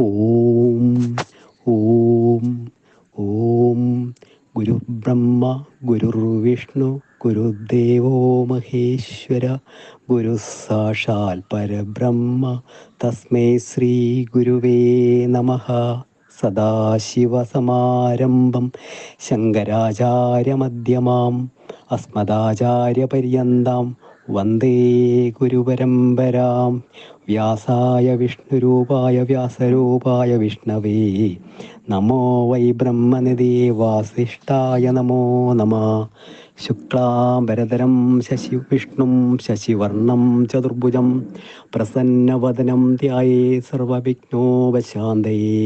ഓം ഓം ഓം. ഗുരുബ്രഹ്മ ഗുരുർവിഷ്ണു ഗുരുദേവോ മഹേശ്വര ഗുരു സാക്ഷാൽ പരബ്രഹ്മ. തസ്മൈ ശ്രീ ഗുരുവേ നമ. സദാശിവസമാരംഭം ശങ്കരാചാര്യമധ്യമാം അസ്മദാചാര്യപര്യന്താം വന്ദേ ഗുരുപരമ്പരാം. വ്യാസായ വിഷ്ണുരൂപായ വ്യാസരൂപായ വിഷ്ണവേ. നമോ വൈ ബ്രഹ്മനിധേ വാസിഷ്ഠായ നമോ നമ. ശുക്ലാംബരധരം ശശി വിഷ്ണും ശശിവർണം ചതുർഭുജം പ്രസന്നവദനം ധ്യായേ സർവവിഘ്നോപശാന്തയേ.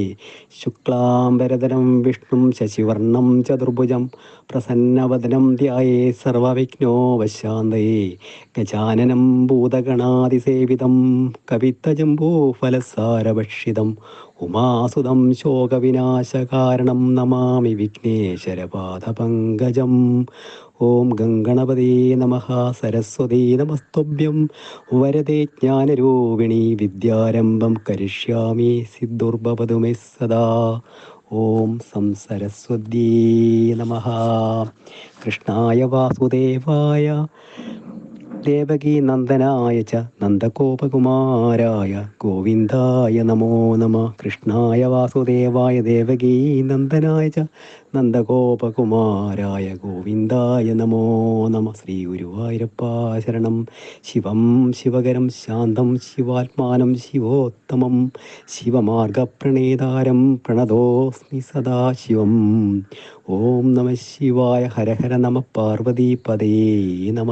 ശുക്ലാംബരധരം വിഷ്ണും ശശിവർണം ചതുർഭുജം പ്രസന്നവദനം ധ്യായേ സർവവിഘ്നോപശാന്തയേ. ഗജാനനം ഭൂതഗണാതിസേവിതം കവിത്തജംബൂഫലസാരഭക്ഷിതം ഉമാസുതം ശോകവിനാശകാരണം നമാമി വിഘ്നേശ്വരപാദപങ്കജം. ഓം ഗംഗണപതേ നമ. സരസ്വതീ നമസ്തുഭ്യം. വരതേ ജ്ഞാനരൂപിണി വിദ്യാരംഭം കരിഷ്യാമി സിദ്ധുർഭവതുമേ സദാ. ഓം സം സരസ്വതീ നമ. കൃഷ്ണായ വാസുദേവായ ദേവകീ നന്ദനായ ച നന്ദഗോപകുമാരായ ഗോവിന്ദായ നമോ നമ. കൃഷ്ണായ വാസുദേവായ ദേവകീ നന്ദനായ ച നന്ദഗോപകുമാരായ ഗോവിന്ദായ നമോ നമ. ശ്രീ ഗുരുവായൂരപ്പ ശരണം. ശിവം ശിവകരം ശാന്തം ശിവാത്മാനം ശിവോത്തമം. ശിവമാർഗപ്രണേതാരം പ്രണതോസ്മി സദാശിവം ഓം നമ ശിവായ ഹരഹര നമ നമ പാർവതീപദേ നമ.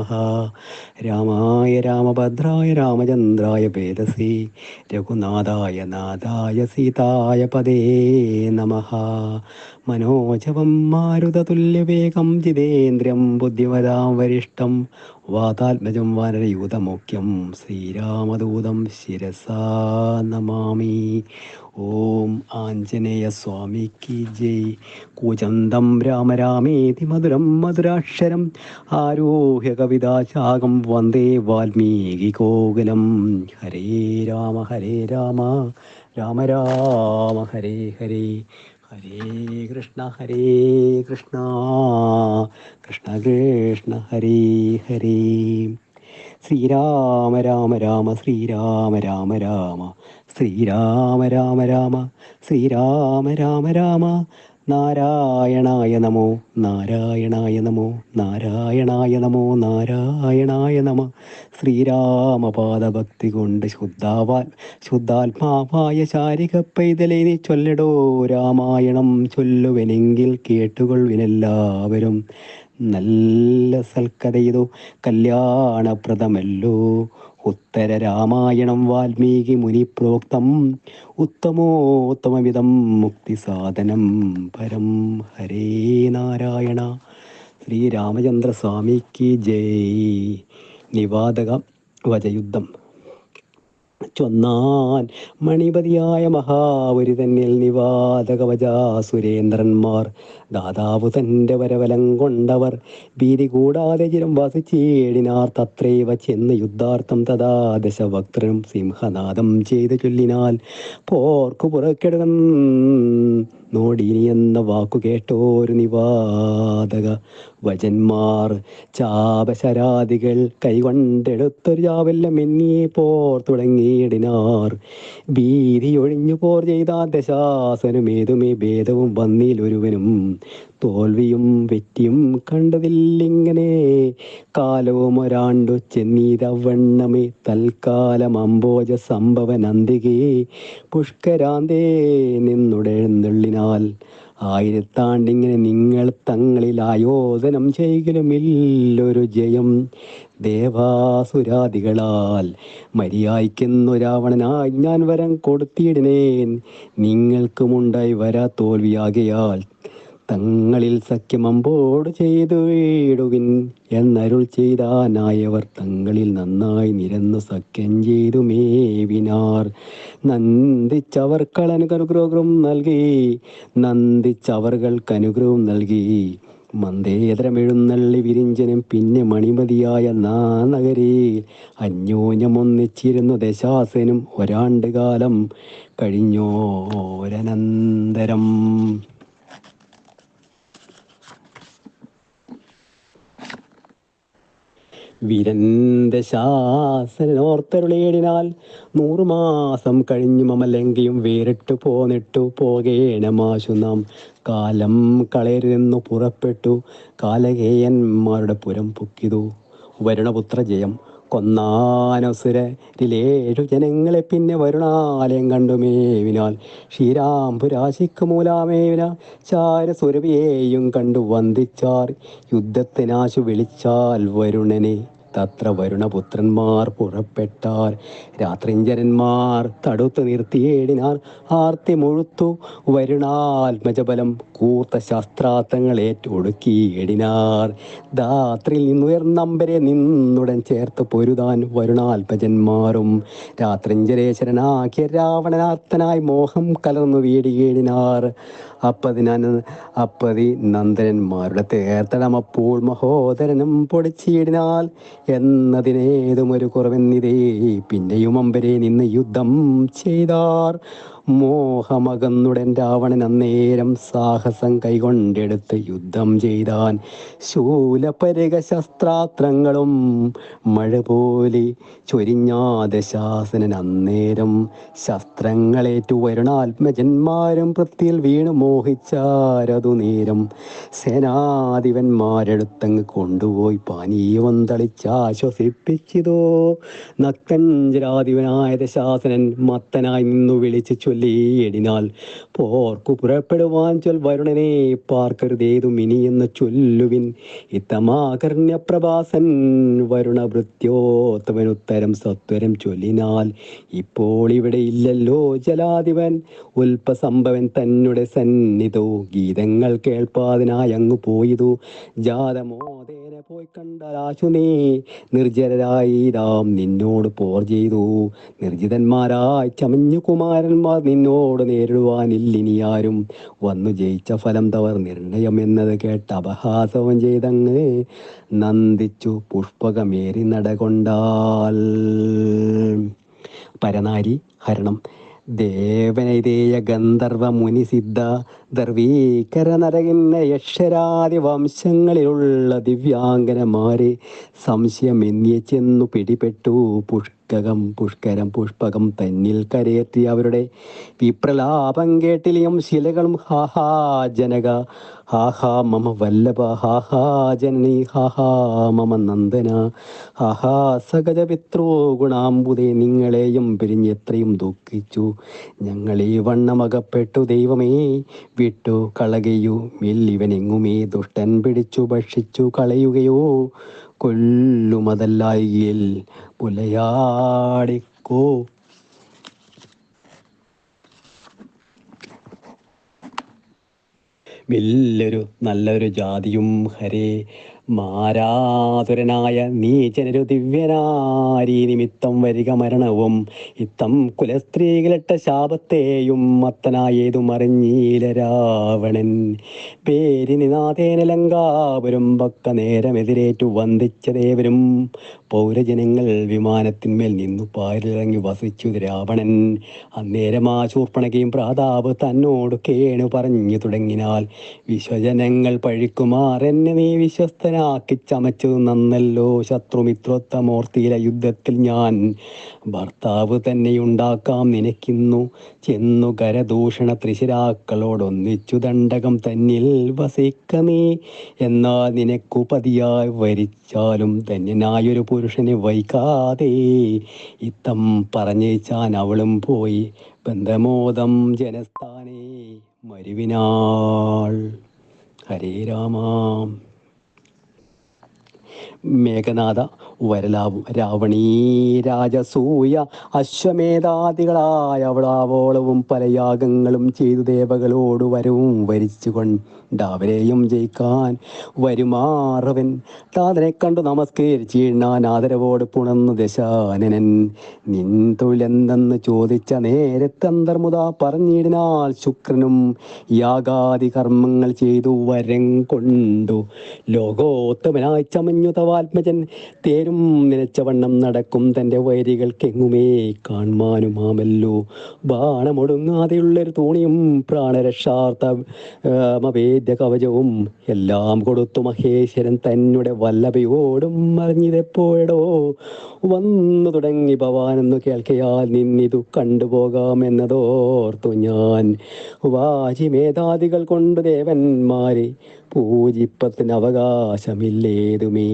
രാമായ രാമഭദ്രായ രാമചന്ദ്രായ വേദസി. രഘുനാഥായ നാഥായ സീതായ പദേ നമ. മനോജവം മാരുതതുല്യവേഗം ജിതേന്ദ്രം ബുദ്ധിമതാം വരിഷ്ടം വാതാത്മജം വാനരയൂതമുഖ്യം ശ്രീരാമദൂതം ശിരസാ നമാമി. ഓം ആഞ്ജനേയ സ്വാമിക്ക് ജയ്. കൂചന്തം രാമരാമേതി മധുരം മധുരാക്ഷരം ആരോഹ്യ കവിതാശാകം വന്ദേ വാൽമീകി കോകുലം ഹരേ രാമ ഹരേ രാമ രാമ രാമ ഹരേ ഹരേ. ഹരേ കൃഷ്ണ ഹരേ കൃഷ്ണ. കൃഷ്ണ കൃഷ്ണ ഹരേ ഹരേ. ശ്രീരാമ രാമ രാമ ശ്രീരാമ രാമ രാമ. ശ്രീരാമ രാമ രാമ. ശ്രീരാമ രാമ രാമ. നാരായണായ നമോ നാരായണായ നമോ നാരായണായ നമോ നാരായണായ നമ. ശ്രീരാമപാദഭക്തി കൊണ്ട് ശുദ്ധാവാൽ ശുദ്ധാത്മാവായ ശാരിക പൈതലേ നീ ചൊല്ലടോ രാമായണം ചൊല്ലുവനെങ്കിൽ കേട്ടുകൊള്ളുവിനെല്ലാവരും. നല്ല സൽക്കഥയിതോ കല്യാണപ്രദമല്ലോ. ഉത്തര രാമായണം വാൽമീകി മുനി പ്രോക്തം ഉത്തമോത്തമവിധം മുക്തിസാധനം. പരം ഹരേ നാരായണ. ശ്രീരാമചന്ദ്ര സ്വാമിക്ക് ജയ്. നിവാതക വജയുദ്ധം ചൊന്നാൻ മണിപതിയായ മഹാവരി തന്നിൽ നിവാതകവചാ സുരേന്ദ്രന്മാർ ദാതാവ് തന്റെ വരവലം കൊണ്ടവർ ഭീതി കൂടാതെ ചിരം വസിച്ചേടിനാർ. തത്രൈവ ചെന്ന് യുദ്ധാർത്ഥം തഥാ ദശഭക്തനും സിംഹനാദം ചെയ്ത് ചൊല്ലിനാൽ പോർക്കു പുറക്കെടുകൻ നോടിനി എന്ന വാക്കു കേട്ടോരു നിവാതക. വചന്മാർ ചാപശരാദികൾ കൈകൊണ്ടെടുത്തൊരു ചാവെല്ലാം എന്നിയെ പോർ തുടങ്ങിയിടിനാർ. ഭീതി ഒഴിഞ്ഞു പോർ ചെയ്ത ദശാസനം ഏതുമേ ഭേദവും വന്നിലൊരുവനും. തോൽവിയും വെറ്റിയും കണ്ടതില്ലിങ്ങനെ കാലവും ഒരാണ്ടു ചെന്നീതവണ്ണമേ തൽക്കാലം അമ്പോജ സംഭവ നന്ദികേ പുഷ്കരാന്തേ നിന്നുടെഴുന്നള്ളിനാൽ ആയിരത്താണ്ടിങ്ങനെ നിങ്ങൾ തങ്ങളിൽ ആയോധനം ചെയ്യലുമില്ലൊരു ജയം. ദേവാസുരാദികളാൽ മര്യാദിക്കുന്നൊരാവണനായി ഞാൻ വരം കൊടുത്തിടിനേൻ നിങ്ങൾക്കുമുണ്ടായി വരാ തോൽവിയാകയാൽ തങ്ങളിൽ സഖ്യമമ്പോട് ചെയ്തു വീടുവിൻ എന്നരുൾ ചെയ്താനായവർ തങ്ങളിൽ നന്നായി നിരന്നു സഖ്യം ചെയ്തു മേവിനാർ. നന്ദിച്ചവർക്കളനുഗ്രഹം നൽകി നന്ദിച്ചവർകൾക്ക് അനുഗ്രഹം നൽകി. മന്ദേതരമെഴുന്നള്ളി വിരിഞ്ചനും പിന്നെ മണിമതിയായ നാനഗരിയിൽ അന്യോന്യമൊന്നിച്ചിരുന്നു ദശാസനും ഒരാണ്ട് കാലം കഴിഞ്ഞോരനന്തരം. വീരന്റെ ശാസനോർത്തരുളേടിനാൽ നൂറു മാസം കഴിഞ്ഞു മമലങ്കയും വേറിട്ടു പോന്നിട്ടു പോകേണമാശു നാം. കാലം കളയരുതെന്നു പുറപ്പെട്ടു കാലകേയന്മാരുടെ പുരം പൊക്കിതു. വരുണപുത്ര ജയം കൊന്നാനസുരരിലേഴു ജനങ്ങളെ പിന്നെ വരുണാലയം കണ്ടുമേവിനാൽ ശ്രീരാംപുരാശിക്ക് മൂലാമേവിന ചാരസുരവിയെയും കണ്ടു വന്ദിച്ചാർ. യുദ്ധത്തിനാശു വിളിച്ചാൽ വരുണനെ തത്ര വരുണപുത്രന്മാർ പുറപ്പെട്ടാർ. രാത്രിഞ്ചരന്മാർ തടുത്തു നിർത്തിയേടിനാർ. ആർത്തി മുഴുത്തു വരുണാത്മജബലം കൂർത്ത ശാസ്ത്രാർത്ഥങ്ങൾ ഏറ്റൊടുക്കിയേടിനാർ ധാത്രി നിന്നുയർന്നമ്പരെ നിന്നുടൻ ചേർത്ത് പൊരുതാൻ വരുണാത്മജന്മാരും. രാത്രിഞ്ചരേശ്വരനാക്കിയ രാവണനാർത്ഥനായി മോഹം കലർന്നു വീടിയേടിനാർ അപ്പതിനാണ് അപ്പതി നന്ദനന്മാരുടെ തേർത്തടമ അപ്പോൾ മഹോദരനും പൊടിച്ചിടിനാൽ എന്നതിനേതും ഒരു കുറവെന്നിതേ. പിന്നെയും അമ്പരെ നിന്ന് യുദ്ധം ചെയ്താർ. മോഹമകന്നുടൻ രാവണൻ അന്നേരം സാഹസം കൈകൊണ്ടെടുത്ത് യുദ്ധം ചെയ്താൻ ശൂലപരിക ശസ്ത്രാസ്ത്രങ്ങളും മഴ പോലെ ചൊരിഞ്ഞാദശാസനൻ അന്നേരം ശസ്ത്രങ്ങളേറ്റു വരുണാത്മജന്മാരും പൃഥ്വിയിൽ വീണു മോഹിച്ചാരതു നേരം സേനാധിപന്മാരെടുത്തങ്ങ് കൊണ്ടുപോയി പാനീയം തളിച്ചാശ്വസിപ്പിച്ചിതോ നക്തഞ്ചരാധിപനായ ദശാസനൻ മത്തനായി നിന്നു വിളിച്ചു ചൊല്ലിയിടിനാൽ പോർക്കു പുറപ്പെടുവാൻ ചൊൽ വരുണനെ പാർക്കരുതേതും ഇനി എന്ന് ചൊല്ലുവിൻ ഇത്തമാകർണ്യപ്രഭാസൻ വരുണഭൃത്യോത്തമനുത്തരം സത്വരം ചൊല്ലിനാൽ. ഇപ്പോൾ ഇവിടെ ഇല്ലല്ലോ ജലാധിപൻ. ഉൽപ്പസംഭവൻ തന്നെ സന്നിധോ. ഗീതങ്ങൾ കേൾപ്പാതിനായി അങ്ങ് പോയതു. ജാതമോദേന പോയി കണ്ടാലാശു നീ രാം നിന്നോട് പോർ ചെയ്തു. നിർജിതന്മാരായി ചമഞ്ഞു കുമാരന്മാർ നിന്നോട് നേരിടുവാനില്ലിനിയാരും. വന്നു ജയിച്ച ഫലം തവർ നിർണയം എന്നത് കേട്ട് അപഹാസവും ചെയ്തങ്ങ് നന്ദിച്ചു. പുഷ്പകമേറി നടകൊണ്ടാൽ. പരനാരി ഹരണം. ദേവനൈതേയ ഗന്ധർവ മുനി സിദ്ധ ദർവീകര നരകിന്ന യക്ഷരാദി വംശങ്ങളിലുള്ള ദിവ്യാംഗനമാരെ സംശയമെന്നിയെ ചെന്നു പിടിപെട്ടു പുഷ്കകം പുഷ്കരം പുഷ്പകം തന്നിൽ കരയേറ്റി അവരുടെ വിപ്രലാപം കേട്ടിലിയും ശിലകളും. ഹാഹാ ജനക. ഹാഹാ മമ വല്ലഭ. ഹാഹാ ജനനി. ഹാഹാ മമ നന്ദന. ഹാഹാ സകജ പിത്രോ ഗുണാംബുദേ നിങ്ങളെയും പിരിഞ്ഞെത്രയും ദുഃഖിച്ചു. ഞങ്ങൾ ഈ വണ്ണമകപ്പെട്ടു ദൈവമേ. വിട്ടു കളകയു. മെല്ലിവനെങ്ങുമേ ദുഷ്ടൻ പിടിച്ചു ഭക്ഷിച്ചു കളയുകയോ? കൊല്ലുമതല്ലായിൽ പുലയാടിക്കോ. വലിയൊരു നല്ലൊരു ജാതിയും ഹരേ മാരാതുരനായ നീചനൊരു ദിവ്യനാരി നിമിത്തം വരിക മരണവും. ഇത്തം കുലസ്ത്രീകളിട്ട ശാപത്തെയും മത്തനായതും അറിഞ്ഞീല രാവണൻ. പേരിനി നാഥേന ലങ്കാപുരം പക്ക നേരമെതിരേറ്റു വന്ദിച്ച ദേവരും പൗരജനങ്ങൾ വിമാനത്തിന്മേൽ നിന്നു പാരിലിറങ്ങി വസിച്ചു. രാവണൻ അന്നേരം ആ ശൂർപ്പണകയും പ്രാതാവ് തന്നോട് കേണു പറഞ്ഞു തുടങ്ങിനാൽ വിശ്വജനങ്ങൾ പഴിക്കുമാർ എന്നെ നീ വിശ്വസ്തനാക്കി ചമച്ചു നന്നല്ലോ ശത്രുമിത്രോത്തമൂർത്തിയിലെ യുദ്ധത്തിൽ ഞാൻ. ഭർത്താവ് തന്നെയുണ്ടാക്കാം നിനക്കിന്നു ചെന്നു കരദൂഷണ ത്രിശിരാക്കളോടൊന്നിച്ചു ദണ്ഡകം തന്നിൽ വസിക്ക നീ. എന്നാൽ നിനക്കു പതിയായി വരിച്ചാലും ധന്യനായൊരു പുരുഷനെ വൈകാതെ ഇത്തം പറഞ്ഞേച്ചാൻ അവളും പോയി. ബന്ധമോദം ജനസ്ഥാനേ മരുവിനാൾ. ഹരേ രാമ. മേഘനാഥ. വരലാവും. രാവണീ രാജസൂയ അശ്വമേധാദികളായ അവളാവോളവും പല യാഗങ്ങളും ചെയ്തു ദേവകളോട് വരവും വരിച്ചുകൊണ്ട് അവരെയും ജയിക്കാൻ വരുമാറവൻ. താതനെ കണ്ടു നമസ്കരിച്ചിണ്ണാൻ ആദരവോട് പുണന്നു ദശാനനൻ. നിൻ തൊഴിലെന്തെന്ന് ചോദിച്ച നേരത്തെ അന്തർമുത പറഞ്ഞിടിനാൽ ശുക്രനും യാഗാദി കർമ്മങ്ങൾ ചെയ്തു വരം കൊണ്ടു. ലോകോത്തമനായി ചമഞ്ഞു തവാത്മജൻ തേരും നിലച്ചവണ്ണം നടക്കും തന്റെ വൈരികൾക്കെങ്ങുമേ കാണുവാനുമാമല്ലോ. ബാണമൊടുങ്ങാതെയുള്ളൊരു തോണിയും പ്രാണരക്ഷാർത്ഥ മവേദ്യ കവചവും എല്ലാം കൊടുത്തു മഹേശ്വരൻ തന്നെ വല്ലഭയോടും അറിഞ്ഞിതെപ്പോഴോ വന്നു തുടങ്ങി ഭവാനെന്നു കേൾക്കയാൽ നിന്നിതു കണ്ടുപോകാമെന്നതോർത്തു ഞാൻ. വാചിമേധാദികൾ കൊണ്ട് ദേവന്മാരെ പൂജിപ്പത്തിന് അവകാശമില്ലേതുമേ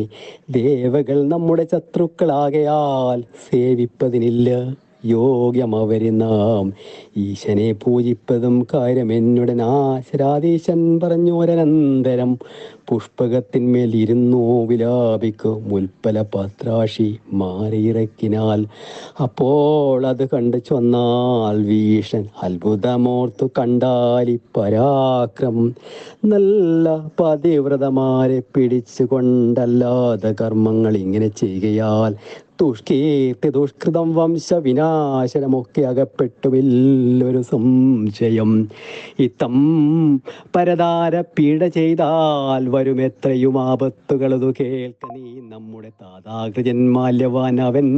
ദേവകൾ നമ്മുടെ ശത്രുക്കളാകയാൽ സേവിപ്പതിനില്ല. യോഗ്യം അവരെ നാം ഈശനെ പൂജിപ്പതും കാര്യമെന്നുടൻ ആശ്രാദീശൻ പറഞ്ഞോരനന്തരം പുഷ്പകത്തിന്മേൽ ഇരുന്നോ വിലാപിക്കു. മുൽപ്പല പത്രാഷി മാറിയിറക്കിനാൽ അപ്പോൾ അത് കണ്ടു ചൊന്നാൽ വീഷൻ അത്ഭുതമോർത്തു കണ്ടാലി പരാക്രമം നല്ല പതിവ്രതമാരെ പിടിച്ചുകൊണ്ടല്ലാതെ കർമ്മങ്ങൾ ഇങ്ങനെ ചെയ്യുകയാൽ ദുഷ്കീർത്തി ദുഷ്കൃതം വംശവിനാശനമൊക്കെ അകപ്പെട്ടുമില്ലൊരു സംശയം. ഇത്തം പരതാര പീഡ ചെയ്താൽ വരും എത്രയും ആപത്തുകളതു കേൾക്ക നീ നമ്മുടെ താതാകൃജന്മാല്യവാൻ അവൻ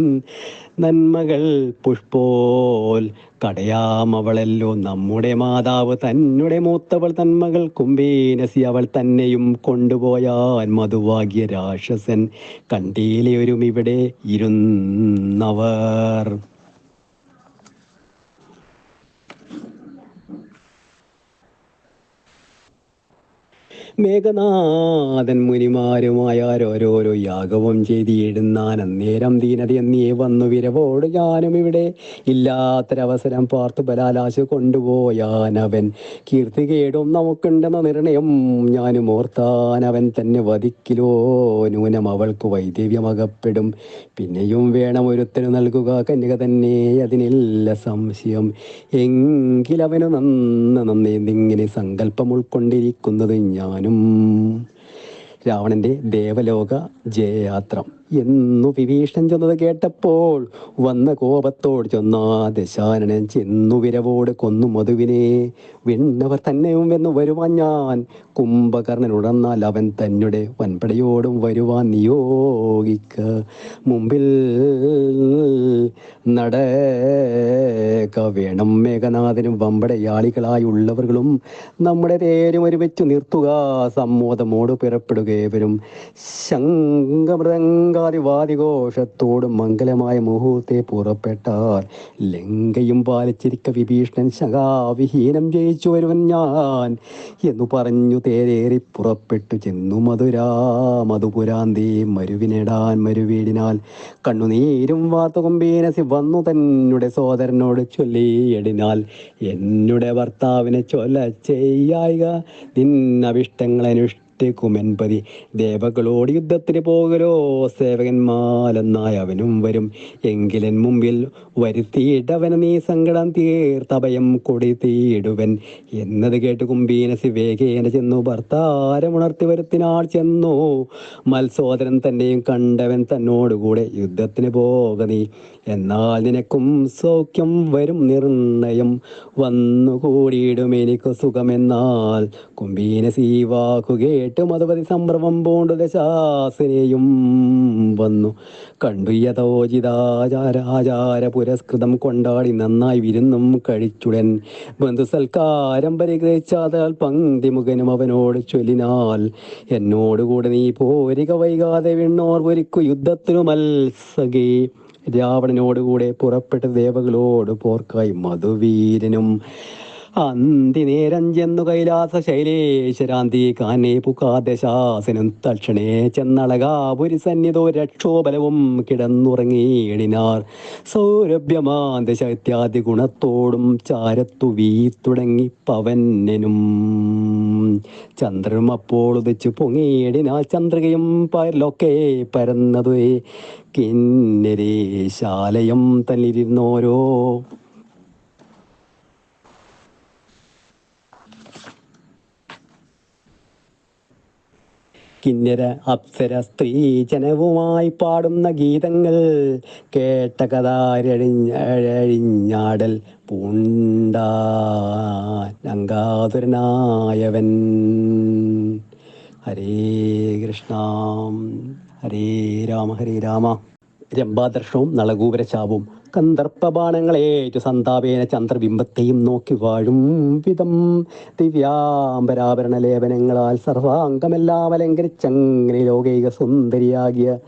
നന്മകൾ പുഷ്പോൽ കടയാം അവളല്ലോ നമ്മുടെ മാതാവ് തന്നെ മൂത്തവൾ തന്മകൾ കുംഭീനസി അവൾ തന്നെയും കൊണ്ടുപോയാൻ മധുവാകിയ രാക്ഷസൻ കണ്ടീലയൊരും ഇവിടെ ഇരുന്നവർ. മേഘനാഥൻ മുനിമാരുമായാരോരോരോ യാഗവും ചെയ്തിടുന്നാൻ അന്നേരം ദീനത എന്നീ വന്നു വിരവോട് ഞാനും ഇവിടെ ഇല്ലാത്തൊരവസരം പാർത്തു ബലാലാശ് കൊണ്ടുപോയാൻ അവൻ കീർത്തി കേടും നമുക്കുണ്ടെന്ന നിർണയം ഞാനും ഓർത്താൻ അവൻ തന്നെ വധിക്കിലോ? നൂനം അവൾക്ക് വൈദേവ്യമകപ്പെടും പിന്നെയും വേണം ഒരുത്തന് നൽകുക. കന്യക തന്നെ അതിനില്ല സംശയം. എങ്കിലവന് നന്ന നന്നേ എന്നിങ്ങനെ സങ്കല്പം ഉൾക്കൊണ്ടിരിക്കുന്നത് ഞാനും രാവണന്റെ ദേവലോക ജയയാത്ര. എന്നു വിഭീഷണൻ ചെന്നത് കേട്ടപ്പോൾ വന്ന കോപത്തോട് ചെന്നാ ദശാനനൻ ചെന്നു വിരവോട് കൊന്നു മധുവിനെ. വിണ്ണവർ തന്നെയും എന്ന് വരുവാൻ ഞാൻ. കുംഭകർണൻ ഉടന്നാൽ അവൻ തന്നെ വൻപടയോടും വരുവാൻ നിയോഗിക്ക. മുമ്പിൽ നടക്ക വേണം മേഘനാഥനും വമ്പടയാളികളായുള്ളവர்களும் നമ്മുടെ തേരും ഒരുമിച്ചു നിർത്തുക സമ്മോദമോട് പിറപ്പെടുകേവരും ശംഖമൃതങ്കാതിവാദിഘോഷത്തോടും മംഗലമായ മുഹൂർത്തെ പുറപ്പെട്ടാൽ ലങ്കയും പാലിച്ചിരിക്ക വിഭീഷണൻ ശകാവിഹീനം ജയിച്ചു വരുവൻ ഞാൻ എന്നു പറഞ്ഞു തേരേറി പുറപ്പെട്ടു ചെന്നു മധുരാ മധുപുരാന്തി മരുവിനെടാൻ മരുവീടിനാൽ. കണ്ണുനീരും വാത്തുകൊമ്പീന ശിവ വന്നു തന്നെ സോദരനോട് ചൊല്ലിയടിനാൽ എന്നുടെ ഭർത്താവിനെ ചൊല്ല ചെയ്യായിക. നിന്നവിഷ്ടങ്ങളനുഷ്ഠ കുമെൻപതി ദേവകളോട് യുദ്ധത്തിന് പോകലോ സേവകന്മാലെന്നായ അവനും വരും. എങ്കിലൻ മുമ്പിൽ വരുത്തിയിട്ടവന് നീ സങ്കടം തീർത്തഭയം കൊടുത്തിയിടുവൻ എന്നത് കേട്ട് കുംഭീനസി വേഗേന ചെന്നു ഭർത്താരമുണർത്തി വരുത്തിനാൾ ചെന്നു. മത്സോദരൻ തന്നെയും കണ്ടവൻ തന്നോടുകൂടെ യുദ്ധത്തിന് പോക നീ. എന്നാൽ നിനക്കും സൗഖ്യം വരും നിർണയം. വന്നുകൂടിയിടും എനിക്ക് സുഖമെന്നാൽ. കുംഭീനസി വാക്കു കേട്ട് മധുപതി സംഭ്രമം പൂണ്ടു ദശാസിനെയും വന്നു. കണ്ടു യഥോചിതാചാരാചാര പുരസ്കൃതം കൊണ്ടാടി നന്നായി വിരുന്നും കഴിച്ചുടൻ. ബന്ധുസൽക്കാരം പരിഗ്രഹിച്ചാതാൽ പങ്ക്തിമുഖനും അവനോട് ചൊല്ലിനാൽ. എന്നോടുകൂടെ നീ പോരിക വൈകാതെ വിണ്ണോർ ഒരുക്കു യുദ്ധത്തിനു മത്സകേ. രാവണനോടുകൂടെ പുറപ്പെട്ട ദേവകളോട് പോർക്കായി മധുവീരനും അന്തി നേരം ചെന്നു കൈലാസ ശൈലേശരാന്തി കാനേ പുക്കാദശാസനം തക്ഷണേ ചെന്നളകാപുരി സന്നിധോ രക്ഷോബലവും കിടന്നുറങ്ങിയിടിനാർ സൗരഭ്യമാന്ത ശക്ത്യാദി ഗുണത്തോടും ചാരത്തു വീ തുടങ്ങി പവനനും ചന്ദ്രനും അപ്പോൾ ഉദിച്ചു പൊങ്ങിയിടിനാൽ ചന്ദ്രികയും പരലൊക്കെ പരന്നതുവേ. കിന്നരേ ശാലയം തന്നിരുന്നോരോ. കിന്നര അപ്സര സ്ത്രീ ജനവുമായി പാടുന്ന ഗീതങ്ങൾ കേട്ട കഥാരഴിഞ്ഞഴിഞ്ഞാടൽ പൂണ്ടാതുരനായവൻ ഹരേ കൃഷ്ണ. ഹരേ രാമ ഹരേ രാമ. രംഭാദർശനവും നളകൂപരശാവും കന്ദർപ്പബാണങ്ങളേറ്റു സന്താപേന ചന്ദ്രബിംബത്തെയും നോക്കി വാഴും വിധം ദിവ്യാംബരാഭരണ ലേപനങ്ങളാൽ സർവാംഗമെല്ലാം അലങ്കരിച്ചങ്ങനെ ലോകൈക സുന്ദരിയാകിയ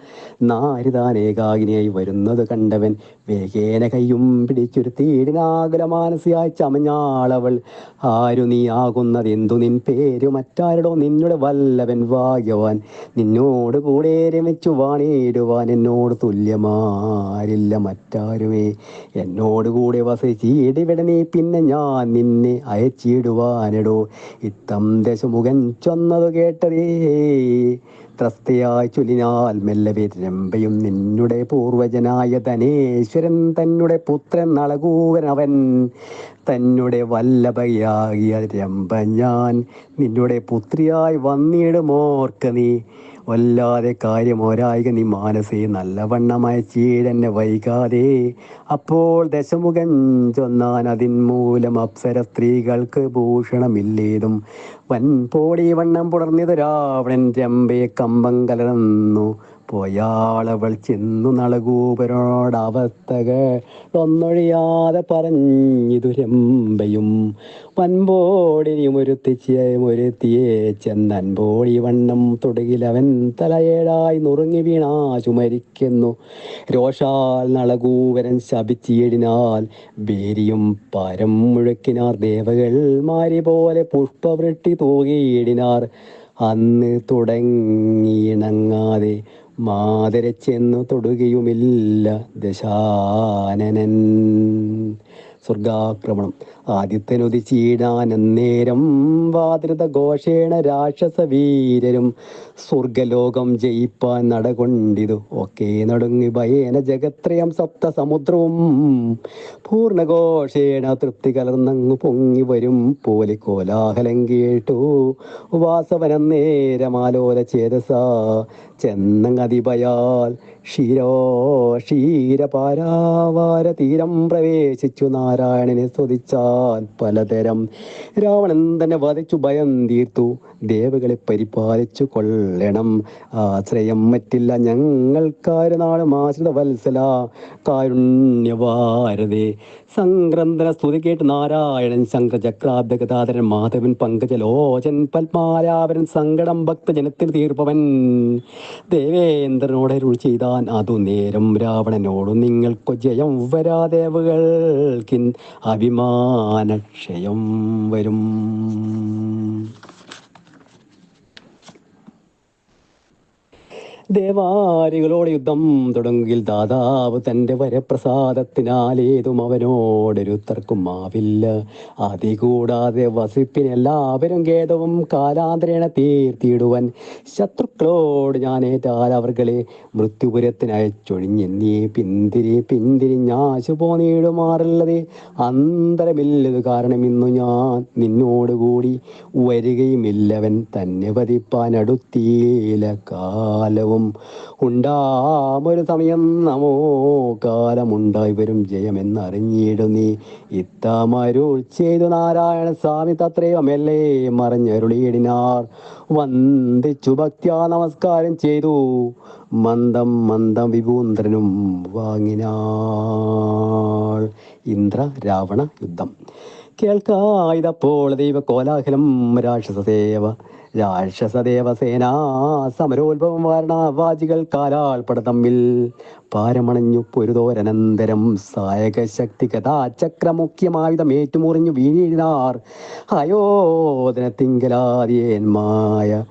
നാരിതാനേകാഗ്നിയായി വരുന്നത് കണ്ടവൻ വേഗേന കയ്യും പിടിച്ചൊരു തീടിനാകുല മാനസിയായി ചമഞ്ഞാളവൾ. ആരു നീ ആകുന്നതെന്തു നിൻ പേരു? മറ്റാരടോ നിന്നുടെ വല്ലവൻ ഭാഗ്യവാൻ നിന്നോട് കൂടെ രമിച്ചു വാണിയിടുവാൻ എന്നോട് തുല്യമാരില്ല മറ്റാരുമേ. എന്നോട് കൂടെ വസിച്ചിടിവിടെ നീ പിന്നെ ഞാൻ നിന്നെ അയച്ചിടുവാനിടോ. ഇത്തം ദശമുഖൻ ചൊന്നതു കേട്ടതേ. ത്രസ്തയായി ചൊല്ലിനാൽ മെല്ലവേ രംഭയും നിന്നുടെ പൂർവജനായ ധനേശ്വരൻ തന്നെ പുത്രൻ നളകൂവനവൻ തന്നെ വല്ലഭയാകിയ രംഭ ഞാൻ നിന്നുടെ പുത്രിയായി വന്നിടുമോർക്ക നീ. വല്ലാതെ കാര്യം കാര്യമോരായിക നീ മാനസേ നല്ലവണ്ണമായി ചീടന്നെ വൈകാതെ. അപ്പോൾ ദശമുഖൻ ചൊന്നാൻ അതിന്മൂലം അപ്സര സ്ത്രീകൾക്ക് ഭൂഷണമില്ലേതും. വൻപോടി വണ്ണം പുടർന്നിത് രാവണൻ രമ്പയെ കമ്പം കലർന്നു. പോയാളവൾ ചെന്നു നളകൂപരോടവസ്ഥകളൊന്നൊഴിയാതെ പറഞ്ഞിതു രമ്പയും. വൻപോടിനിയും ഒരുത്തിച്ചേ ഒരുത്തിയെ ചെന്നൻപോടി വണ്ണം തൊടുകിലവൻ തലയേഴായി നുറുങ്ങി വീണാ ചുമരിക്കുന്നു. രോഷാൽ നളകൂവരൻ ശപിച്ചിയടിനാൽ ബേരിയും പരം മുഴക്കിനാർ ദേവകൾ മാരി പോലെ പുഷ്പവൃട്ടി തൂകിയിടിനാർ. അന്ന് തുടങ്ങിയിണങ്ങാതെ മാതരെ ചെന്നു തൊടുകയുമില്ല ദശാനനൻ. സ്വർഗാക്രമണം. ആദിത്യനുദിച്ചീടാനന്നേരം വാതിരത ഘോഷേണ രാക്ഷസ വീരരും സ്വർഗലോകം ജയിപ്പാൻ നടകൊണ്ടിതു. ഒക്കെ നടുങ്ങി ഭയേന ജഗത്രയം സപ്ത സമുദ്രവും പൂർണഘോഷേണ തൃപ്തി കലർന്നങ്ങു പൊങ്ങി വരും പോലെ കോലാഹലം കേട്ടു. വാസവനം നേരമാലോല ചേതസ ചെന്നങ്ങതിഭയാൽ ക്ഷീരോ ക്ഷീരപാരാവാര തീരം പ്രവേശിച്ചു നാരായണനെ സ്തുതിച്ചാൽ പലതരം രാവണൻ തന്നെ വധിച്ചു ഭയം തീർത്തു. ദേവകളെ പരിപാലിച്ചു കൊള്ളണം. ആശ്രയം മറ്റില്ല ഞങ്ങൾക്കാരു നാളും ആശ്രിത വത്സല കാരുണ്യവാരതേ സംക്രന്ദന സ്തുതി കേട്ട് നാരായണൻ ശങ്കചക്രാബ്ദഗതാധരൻ മാധവൻ പങ്കജലോചൻ പത്മാരാവരൻ സങ്കടം ഭക്തജനത്തിന് തീർപ്പവൻ. ദേവേന്ദ്രനോട് അരുൾ ചെയ്താൻ അതു നേരം രാവണനോടും നിങ്ങൾക്കു ജയം വരാദേവുകൾക്കിൻ അഭിമാനക്ഷയം വരും. ദേവാരികളോട് യുദ്ധം തുടങ്ങിൽ ദാതാവ് തന്റെ വരപ്രസാദത്തിനാലേതും അവനോടൊരു തർക്കും ആവില്ല. അതികൂടാതെ വസിപ്പിനെല്ലാവരും ഖേദവും കാലാന്തരേണ തീർത്തിയിടുവാൻ ശത്രുക്കളോട് ഞാൻ ഏറ്റാൽ അവർകളെ മൃത്യുപുരത്തിനയച്ചൊഴിഞ്ഞെന്നീ പിന്തിരി പിന്തിരി ഞാശു പോന്നിടുമാറുള്ളത് അന്തരമില്ലത് കാരണം ഇന്നു ഞാൻ നിന്നോടുകൂടി വരികയുമില്ലവൻ തന്നെ പതിപ്പാൻ അടുത്തീല കാലവും ഉണ്ടാമൊരു സമയം നമോ കാലമുണ്ടായി വരും ജയമെന്നറിഞ്ഞിടു നീ. ഇത്തമരുൾ ചെയ്തു നാരായണ സ്വാമി തത്രയുമല്ലേ മറിഞ്ഞരുളിയിടിനാർ. വന്ദിച്ചു ഭക്ത്യാ നമസ്കാരം ചെയ്തു. മന്ദം മന്ദം വിഭൂന്ദ്രനും വാങ്ങിനാൾ. ഇന്ദ്ര രാവണ യുദ്ധം. കേൾക്കായതപ്പോൾ ദൈവ കോലാഹലം രാക്ഷസ സേവ രാക്ഷസദേവസേന സമരോത്ഭവം വാരണാവാചികൾ കാലാൾപ്പെട തമ്മിൽ പാരമണഞ്ഞു പൊരുതോരനന്തരം സായക ശക്തി കഥാചക്രമുഖ്യമായുധമേറ്റുമുറിഞ്ഞു വീഴിനാർ അയോധനത്തിങ്കലാദിയന്മായ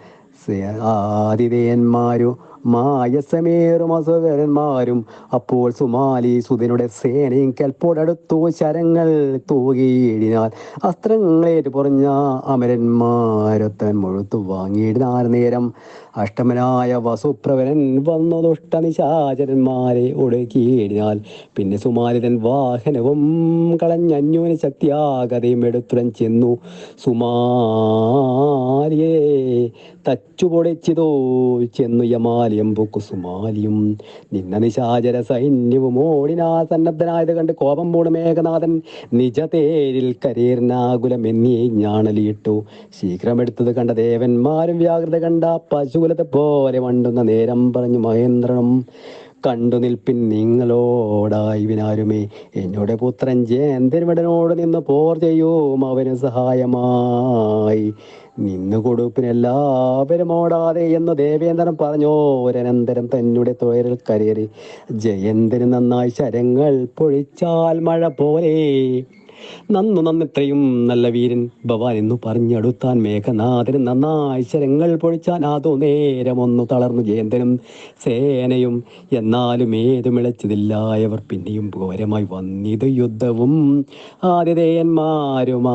ആതിഥേയന്മാരു മായസമേറും അസുരന്മാരും അപ്പോൾ സുമാലി സുധനുടെ സേനയും കൽപ്പോടടുത്തു ശരങ്ങൾ തൂകിയിടിനാൽ അസ്ത്രങ്ങളേറ്റ് പൊറിഞ്ഞ അമരന്മാരൊത്തൻ മുഴുത്തു വാങ്ങിയിടുന്ന നേരം. അഷ്ടമനായ വസുപ്രവരൻ വന്ന ദുഷ്ടനിശാചരന്മാരെ ഒടുക്കിയിടിനാൽ പിന്നെ സുമാലിതൻ വാഹനവും കളഞ്ഞന്യോന ശക്തിയാകതയും എടുത്തുടൻ ചെന്നു. സുമാലിയെ തച്ചുപൊടിച്ചിതോ ചെന്നു യമാലിയം പൊക്കു സുമാലിയും. നിന്ന നിശാചര സൈന്യവും ഓടിനാ സന്നദ്ധനായത് കണ്ട് കോപം മൂട് മേഘനാഥൻ നിജതേരിൽ കരീർനാകുലം എന്നീ ഞാണലിയിട്ടു. ശീഘ്രമെടുത്തത് കണ്ട ദേവന്മാരും വ്യാകൃത കണ്ട പശുകുലത്തെ പോലെ വണ്ടുന്ന നേരം പറഞ്ഞു മഹേന്ദ്രനും. കണ്ടു നിൽപ്പിൻ നിങ്ങളോടായി വിനാരുമേ. എന്നോട് പുത്രൻ ജയന്തിരുമടനോട് നിന്ന് പോർ ചെയ്യും അവന് സഹായമായി. നിന്ന് കൊടുപ്പിനെല്ലാവരും ഓടാതെ എന്ന് ദേവേന്ദ്രൻ പറഞ്ഞോ ഒരനന്തരം തന്നെ തുയരിൽ കരയറി ജയന്തന് നന്നായി ശരങ്ങൾ പൊഴിച്ചാൽ മഴ പോലെ. നന്നു നന്നിത്രയും നല്ല വീരൻ ഭവാൻ എന്നു പറഞ്ഞടുത്താൻ മേഘനാഥന് നന്നായി ശരങ്ങൾ പൊഴിച്ചാൻ അതോ നേരമൊന്നു തളർന്നു ജയന്തനും സേനയും. എന്നാലും ഏതും ഇളച്ചതില്ലായവർ പിന്നെയും ഘോരമായി വന്നിത് യുദ്ധവും. ആതിഥേയന്മാരും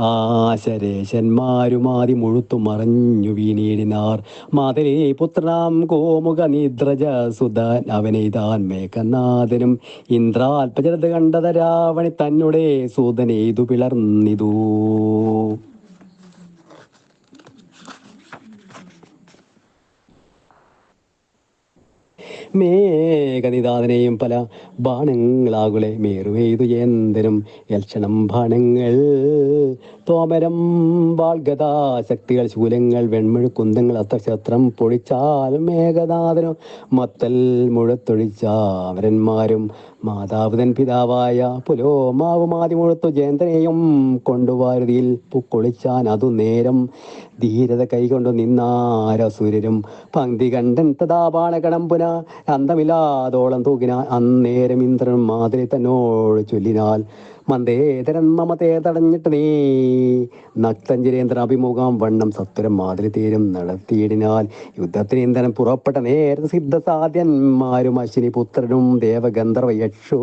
ആശേ ആശരേശന്മാരും ആദി മുഴുത്തു മറഞ്ഞു വീണീടിനാർ. മാതലേ പുത്രാം കോമുക നിദ്രജ സുധാൻ അവനെയ്താൻ മേഘനാഥനും ഇന്ദ്രാൽപചരത് കണ്ടത രാവണി തന്നെ സുതനേതു പിളർന്നിതു. മേഘനിതാതനെയും പല ബാണങ്ങളാകുലെ മേറുവേതു എന്തിനും യൽക്ഷണം ബാണങ്ങൾ. തോമരം വാൾഗതാശക്തികൾ ശൂലങ്ങൾ വെൺമഴു കുന്തങ്ങൾ അത്തക്ഷത്രം പൊളിച്ചാൽ മേഘനാഥനും മത്തൽ മുഴത്തൊഴിച്ച അവരന്മാരും മാതാവുതൻ പിതാവായ പുലോമാവുമാതി മുഴുത്തു ജയന്തനെയും കൊണ്ടുവാരുതിയിൽ പൂക്കൊളിച്ചാൻ അതു നേരം ധീരത കൈകൊണ്ടു നിന്നാരസുരരും പങ്ക്തി കണ്ടൻ തഥാ ബാണകടം പുന അന്തമില്ലാതോളം തൂകിന അന്നേരം ഇന്ദ്രൻ മാതിരി തന്നോട് ചൊല്ലിനാൽ മന്ദേതരൻ മമതേ തടഞ്ഞിട്ട് നീ. നക്തഞ്ചരേന്ദ്ര അഭിമുഖം വണ്ണം സത്വരം മാതിരി തീരും നടത്തിയിടിനാൽ യുദ്ധത്തിന് ഇന്ധനം പുറപ്പെട്ട നേരത്തെ സിദ്ധസാധ്യന്മാരും അശ്വിനി പുത്രനും ദേവഗന്ധർവ യക്ഷോ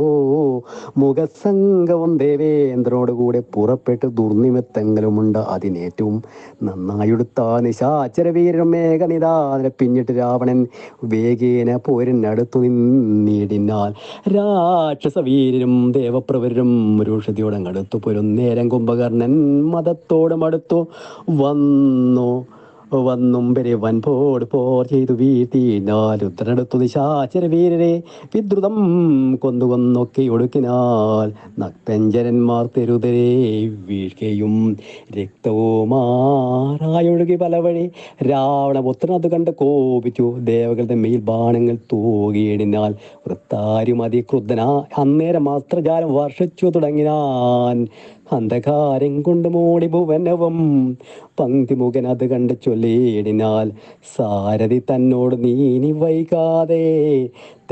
മുഖസംഗവും ദേവേന്ദ്രനോട് കൂടെ പുറപ്പെട്ട് ദുർനിമിത്തങ്ങളുമുണ്ട്. അതിനേറ്റവും നന്നായെടുത്ത നിശാചര വീരനും മേഘനിതാതിനെ പിന്നിട്ട് രാവണൻ വേഗേന പോരിനടുത്തു നിന്നിടിനാൽ രാക്ഷസ വീരനും ദേവപ്രവരും രൂക്ഷതയോടങ്ങടുത്തു പൊരുന്നേരം കുംഭകർണൻ മതത്തോടും അടുത്തു വന്നു. വന്നും വരെ വൻപോട് പോർ ചെയ്തു വീഴ്ത്തിനാൽ ഉത്തരടുത്തു നിശാചര വീരരെ. വിദ്രുതം കൊന്നുകൊന്നൊക്കെ ഒടുക്കിനാൽ. നക്തഞ്ചരന്മാർ തെരുതരെ വീഴ്കയും രക്തവുമാറായൊഴുകി പല വഴി. രാവണപുത്രൻ അത് കണ്ട് കോപിച്ചു. ദേവകളുടെ മേൽ ബാണങ്ങൾ തൂകിയിടിനാൽ. വൃത്താരും അതിക്രുദ്ധനാ അന്നേരം അസ്ത്രജാലം വർഷിച്ചു തുടങ്ങിനാൻ. അന്ധകാരം കൊണ്ട് മൂടി ഭുവനവും. പങ്ക്തിമുഖൻ അത് കണ്ട് ചൊല്ലിയിടിനാൽ സാരഥി തന്നോട് നീനി വൈകാതെ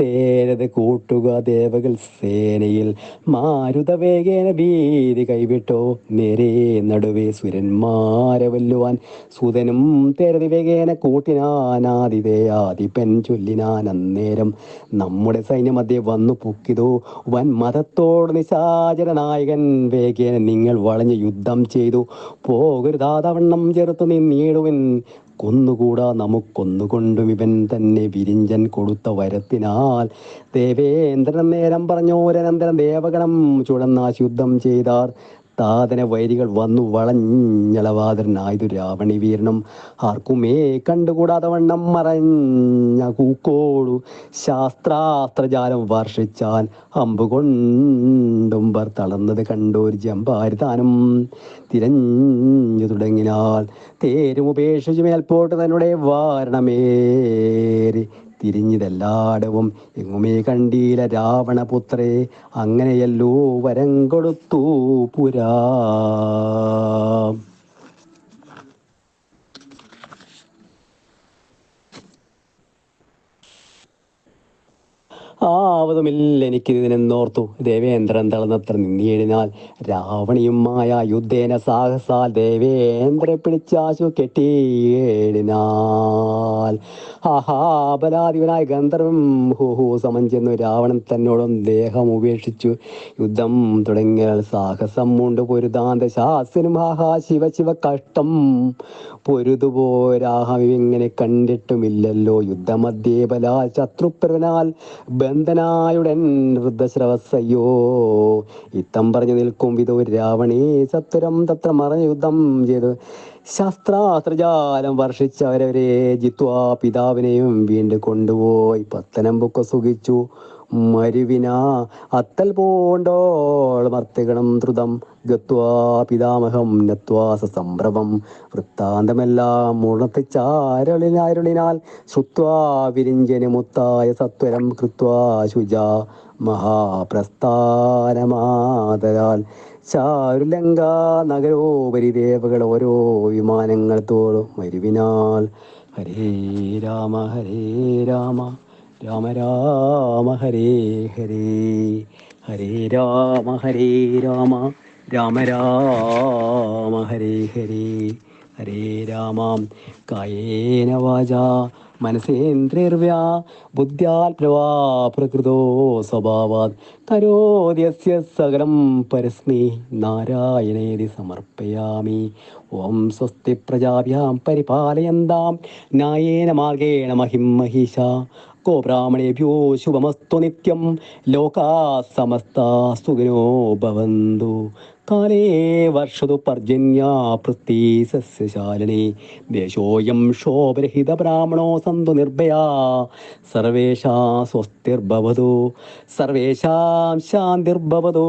തേരത് കൂട്ടുക ദേവകൾ സേനയിൽ. മാരുത വേഗേന ഭീതി കൈവിട്ടോ നേരെ നടുവേ സുരന്മാരെ വല്ലുവാൻ സുതനും തേരതി വേഗേന കൂട്ടിനാനാദിതേയാദിപൻ ചൊല്ലിനാൻ അന്നേരം നമ്മുടെ സൈന്യമധ്യേ വന്നു പൊക്കിതോ. വൻ മതത്തോട് നിശാചര നായകൻ വേഗേന നിങ്ങൾ വളഞ്ഞ് യുദ്ധം ചെയ്തു. പോകരുതാതവണ്ണം ചെറുത്തു നിന്നീടുവൻ. കൊന്നുകൂടാ നമുക്കൊന്നുകൊണ്ടും ഇവൻ തന്നെ വിരിഞ്ചൻ കൊടുത്ത വരത്തിനാൽ. ദേവേന്ദ്രൻ നേരം പറഞ്ഞോരനന്തരം ദേവഗണം ചുഴന്നാശുദ്ധം ചെയ്താർ. താതന വൈരികൾ വന്നു വളഞ്ഞളവാതിരനായതു രാവണി വീരണം. ആർക്കുമേ കണ്ടുകൂടാതെ വണ്ണം മറഞ്ഞ കൂക്കോടു ശാസ്ത്രാസ്ത്രജാലം വർഷിച്ചാൽ അമ്പുകൊണ്ടുംബർ തളർന്നത് കണ്ടോരു ജമ്പാരിതാനും തിരഞ്ഞു തുടങ്ങിനാൽ തേരുമുപേക്ഷിച്ചു മേൽപോട്ട് തന്നെ വാരണമേറി തിരിഞ്ഞിതെല്ലാടവും എങ്ങുമേ കണ്ടീല രാവണപുത്രേ അങ്ങനെയല്ലോ വരം കൊടുത്തു പുരാ. ആവതുമില്ല എനിക്കിതിനെന്നോർത്തു. ദേവേന്ദ്രൻ തളർന്നത്ര നിന്നിയിടിനാൽ രാവണിയുമായ യുദ്ധേന സാഹസാൽ ദേവേന്ദ്ര പിടിച്ചാശു കെട്ടിയിടിനാൽ ആഹാബലാധിപനായ ഗന്ധർവം ഹുഹു സമം ചെന്നു രാവണൻ തന്നോടും ദേഹം ഉപേക്ഷിച്ചു. യുദ്ധം തുടങ്ങിയാൽ സാഹസം ഉണ്ട് പൊരുതാന്ത ശാസ്ത്രനും ആഹാ ശിവ ശിവ കഷ്ടം പൊരുതുപോരാഹം ഇങ്ങനെ കണ്ടിട്ടുമില്ലല്ലോ യുദ്ധമധ്യേ ബലാൽ ശത്രുപ്രവനാൽ ബന്ധനായുടൻ വൃദ്ധശ്രവസയ്യോ ഇത്തം പറഞ്ഞു നിൽക്കും വിധു രാവണേ സത്വരം തത്ര മറഞ്ഞ യുദ്ധം ചെയ്തു ശസ്ത്രാസ്ത്രജാലം വർഷിച്ചവരവരെ ജിത്വാ പിതാവിനെയും വീണ്ടും കൊണ്ടുപോയി. പത്തനംബുക്ക സുഖിച്ചു. മരുവിന അത്തൽ പോണ്ടോൾ മർത്തികണം ദ്രുതം ഗത്വാ പിതാമഹം നത്വാസ സംഭ്രമം വൃത്താന്തമെല്ലാം ഉണർത്തിച്ചാരളിനാരുളിനാൽ ശ്രുത്വാ വിരിഞ്ജനുമുത്തായ സത്വരം കൃത്വാ ശുജ മഹാപ്രസ്ഥാനമാതരാൽ. ചാരുലങ്ക നഗരോപരി ദേവകൾ ഓരോ വിമാനങ്ങൾ തോളും മരുവിനാൽ. ഹരേ രാമ ഹരേ രാമ. രാമ രാമ ഹരേ ഹരേ. ഹരേ രാമ ഹരേ രാമ. രാമ രാമ ഹരേ ഹരേ. ഹരേ രാമ. കായേന വാച. മനസേന്ദ്രിർവ്യാ. ബുദ്ധ്യാത്മവാ പ്രകൃതോ സ്വഭാവാത്. തരോദ്യസ്യ സകലം പരസ്മി. നാരായണേതി സമർപ്പയാമി. ഓം സ്വസ്തി പ്രജാഭ്യാം പരിപാലയന്താം. ന്യായേന മാർഗേണ മഹിം മഹിഷ. ഗോ ബ്രാഹ്മണേഭ്യോ ശുഭമസ്തു നിത്യം. ലോകാ സമസ്ത സുഖിനോ ഭവന്തു. കാലേ വർഷതു പർജന്യാ പൃഥ്വീ സസ്യശാലിനി ദേശോയം ശോഭരഹിത ബ്രാഹ്മണോ സന്തു നിർഭയാ. സർവേഷാ സ്വസ്തിർഭവതു. സർവേഷാം ശാന്തിർഭവതു.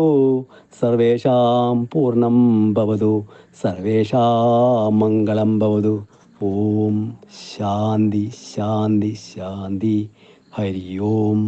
സർവേഷാം പൂർണം ഭവതു. സർവേഷാം മംഗളം ഭവതു. ഓം ശാന്തി ശാന്തി ശാന്തി. ഹരി ഓം